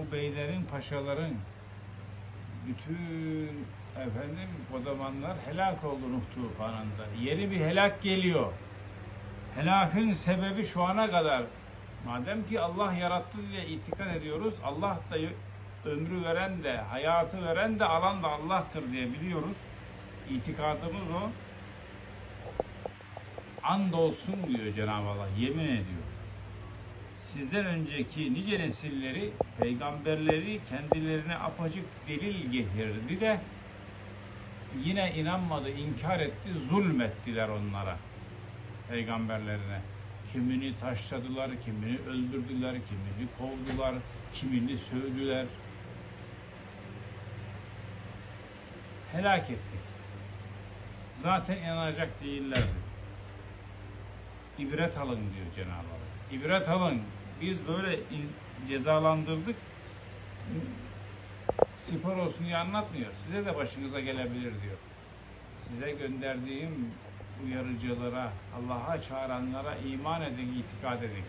o beylerin, paşaların bütün efendim o helak oldu Nuh tufanında. Yeni bir helak geliyor. Helakın sebebi şu ana kadar madem ki Allah yarattı diye itikad ediyoruz. Allah da ömrü veren de, hayatı veren de, alan da Allah'tır diye biliyoruz. İtikadımız o. Andolsun diyor Cenab-ı Allah, yemin ediyor. Sizden önceki nice nesilleri, peygamberleri kendilerine apacık delil getirdi de yine inanmadı, inkar etti, zulmettiler onlara, peygamberlerine. Kimini taşladılar, kimini öldürdüler, kimini kovdular, kimini sövdüler. Helak ettik. Zaten inanacak değillerdi. İbret alın diyor Cenab-ı Allah. İbret alın. Biz böyle in- cezalandırdık. Spor olsun diye anlatmıyor. Size de başınıza gelebilir diyor. Size gönderdiğim uyarıcılara, Allah'a çağıranlara iman edin, itikad edin.